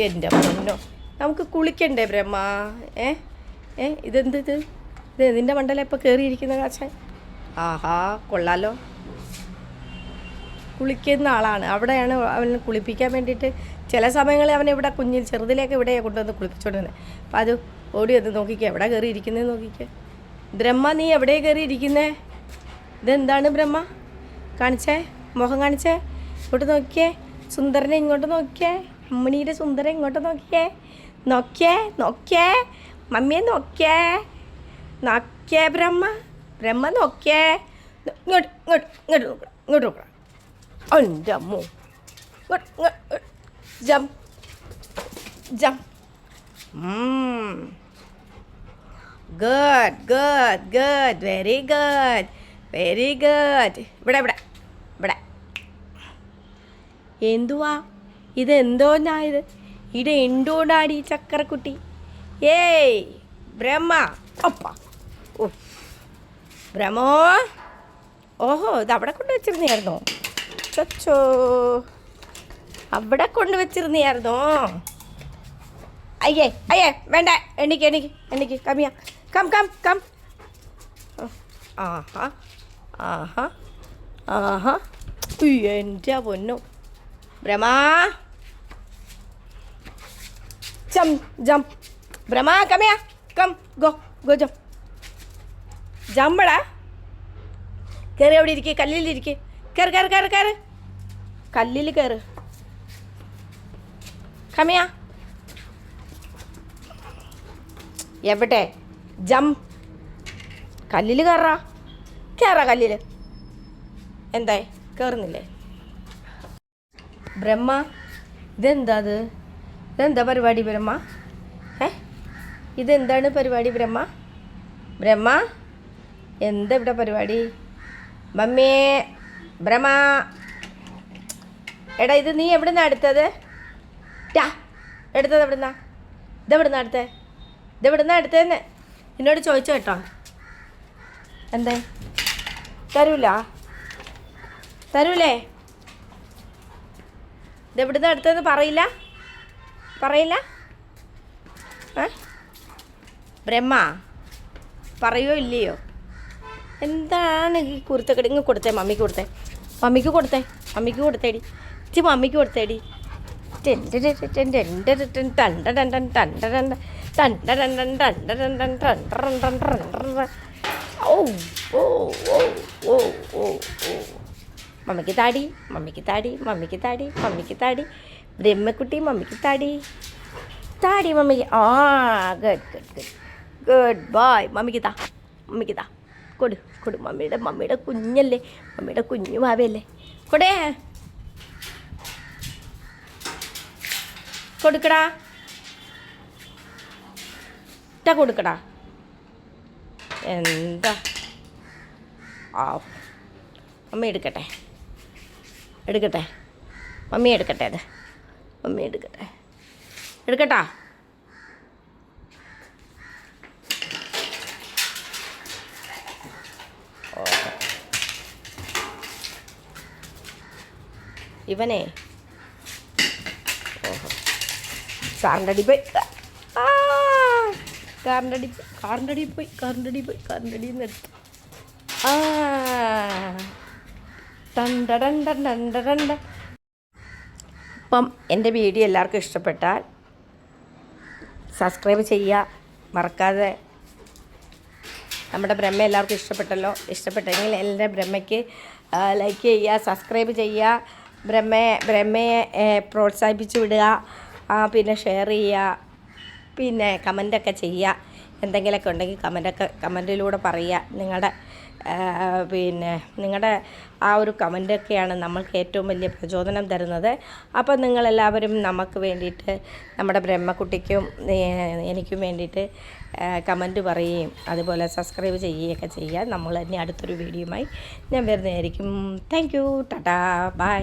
എന്റെ പൊന്നോ. നമുക്ക് കുളിക്കണ്ടേ ബ്രഹ്മ? ഏ? ഏ ഇതെന്ത് ഇത്? ഇത് നിന്റെ മണ്ടല ഇപ്പോൾ കയറിയിരിക്കുന്ന കാച്ചാൻ ആഹാ കൊള്ളാലോ. കുളിക്കുന്ന ആളാണ്. അവിടെയാണ് അവൻ കുളിപ്പിക്കാൻ വേണ്ടിയിട്ട് ചില സമയങ്ങളിൽ അവൻ ഇവിടെ കുഞ്ഞിൽ ചെറുതിലേക്ക് ഇവിടെ കൊണ്ടുവന്ന് കുളിപ്പിച്ചോണ്ടിരുന്നത് അപ്പം അത് ഓടി വന്ന് നോക്കിക്കേ. എവിടെ കയറി ഇരിക്കുന്നത് നോക്കിക്കേ. ബ്രഹ്മ നീ എവിടെ കയറി ഇരിക്കുന്നേ ഇതെന്താണ് ബ്രഹ്മ? കാണിച്ചേ? മുഖം കാണിച്ചേ? ഇങ്ങോട്ട് നോക്കിയേ. സുന്ദരനെ ഇങ്ങോട്ട് നോക്കിയേ. അമ്മണീന്റെ സുന്ദരം ഇങ്ങോട്ട് നോക്കിയേ. നോക്കിയേ നോക്കിയേ. മമ്മിയെ നോക്കിയേ. നോക്കിയേ ബ്രഹ്മ. ബ്രഹ്മ നോക്കിയേ. ഇങ്ങോട്ട് ഇങ്ങോട്ട് ഇങ്ങോട്ട് നോക്കണം ഇങ്ങോട്ട് നോക്കണം എന്റെ അമ്മോ. Jump jump. Good good good. Very good very good. ഇവിടെ ഇവിടെ ഇവിടെ. എന്തുവാ? ഇത് എന്തോന്നായത് ഇത് എന്തോന്നാടി ചക്കരക്കുട്ടി? ഏയ് ബ്രഹ്മ. ഒപ്പ. ബ്രഹ്മോ? ഓഹോ ഇത് അവിടെ കൊണ്ട് വെച്ചിരുന്നായിരുന്നോ ചൊച്ചോ അവിടെ കൊണ്ട് വെച്ചിരുന്നായിരുന്നോ അയ്യേ അയ്യേ വേണ്ട. എണ്ണിക്ക് എണ്ണിക്ക് എണ്ണിക്ക് come here come come come ആഹാ ആഹാ ആഹാ. എന്റെ പൊന്നു. Brahma. Jump jump Brahma come here come go go jump ജമ്പടാ കയറി അവിടെ ഇരിക്കുക കല്ലിലിരിക്കുക കയറി കയറി കയറി കയറി കല്ലിൽ കയറ് കമ്മിയാ എവിടെ? ജം കല്ലിൽ കയറാ കയറാ കല്ലിൽ. എന്തായി? കയറുന്നില്ലേ ബ്രഹ്മ ഇതെന്താ അത്? ഇതെന്താ പരിപാടി ബ്രഹ്മ? ഏ ഇതെന്താണ് പരിപാടി ബ്രഹ്മ? ബ്രഹ്മ? എന്താ ഇവിടെ പരിപാടി? മമ്മിയേ ബ്രഹ്മ. എടാ ഇത് നീ എവിടെ നിന്നാണ് എടുത്തത്? ടാ എടുത്തത് എവിടെ നിന്നാ ഇതെവിടെ എവിടുന്നാ? ഇതെവിടുന്നാ ഇതെവിടെ നിന്നാ എടുത്തതെന്ന് എന്നോട് ചോദിച്ചു കേട്ടോ. എന്തേ? തരൂല. തരൂലേ? ഇതെവിടുന്ന് എടുത്തതെന്ന് പറയില്ല? പറയില്ല ബ്രഹ്മ പറയോ ഇല്ലയോ എന്താണ് ഈ കുരുത്തക്കടി ഇങ്ങ് കൊടുത്തേ മമ്മിക്ക് കൊടുത്തേ മമ്മിക്ക് കൊടുത്തേ മമ്മിക്ക് കൊടുത്തേടി ഇച്ചി മമ്മിക്ക് കൊടുത്തേടി ഓ ഓ ഓ ഓ മമ്മിക്ക് താടി മമ്മിക്ക് താടി മമ്മിക്ക് താടി മമ്മിക്ക് താടി ബ്രഹ്മക്കുട്ടി മമ്മിക്ക് താടി. താടി മമ്മിക്ക്. ആ good good good good boy മമ്മിക്ക് താ. മമ്മിക്ക് താ. കൊടു കൊടു. മമ്മിയുടെ മമ്മിയുടെ കുഞ്ഞല്ലേ. മമ്മിയുടെ കുഞ്ഞു ഭാവിയല്ലേ കൊടേ. കൊടുക്കടാ. ഇട്ടാ കൊടുക്കടാ. എന്താ? ആ മമ്മി എടുക്കട്ടെ. എടുക്കട്ടെ. മമ്മി എടുക്കട്ടെ അത്. മമ്മി എടുക്കട്ടെ. എടുക്കട്ടാ? ഇവനെ. കാറിന്റെ അടി പോയി. കാറിന്റെ അടി കാറിന്റെ അടി പോയി. കാറിന്റെ അടി പോയി. കാറിന്റെ അടിയിൽ എടുത്തു. ആ. ടണ്ടടണ്ടണ്ടണ്ടണ്ട അപ്പം എന്റെ വീഡിയോ എല്ലാവർക്കും ഇഷ്ടപ്പെട്ടാൽ സബ്സ്ക്രൈബ് ചെയ്യുക. മറക്കാതെ നമ്മുടെ ബ്രഹ്മ എല്ലാവർക്കും ഇഷ്ടപ്പെട്ടല്ലോ. ഇഷ്ടപ്പെട്ടെങ്കിൽ എന്റെ ബ്രഹ്മയ്ക്ക് ലൈക്ക് ചെയ്യുക സബ്സ്ക്രൈബ് ചെയ്യുക. ബ്രഹ്മയെ ബ്രഹ്മയെ പ്രോത്സാഹിപ്പിച്ചു വിടുക. പിന്നെ ഷെയർ ചെയ്യുക. പിന്നെ കമന്റൊക്കെ ചെയ്യുക. എന്തെങ്കിലുമൊക്കെ ഉണ്ടെങ്കിൽ കമന്റൊക്കെ കമന്റിലൂടെ പറയുക. നിങ്ങളുടെ പിന്നെ നിങ്ങളുടെ ആ ഒരു കമന്റൊക്കെയാണ് നമ്മൾക്ക് ഏറ്റവും വലിയ പ്രചോദനം തരുന്നത്. അപ്പോൾ നിങ്ങളെല്ലാവരും നമുക്ക് വേണ്ടിയിട്ട് നമ്മുടെ ബ്രഹ്മക്കുട്ടിക്കും എനിക്കും വേണ്ടിയിട്ട് കമന്റ് പറയുകയും അതുപോലെ സബ്സ്ക്രൈബ് ചെയ്യുകയൊക്കെ ചെയ്യുക. നമ്മൾ തന്നെ അടുത്തൊരു വീഡിയോയുമായി ഞാൻ വരുന്നതായിരിക്കും. Thank you. Tata bye.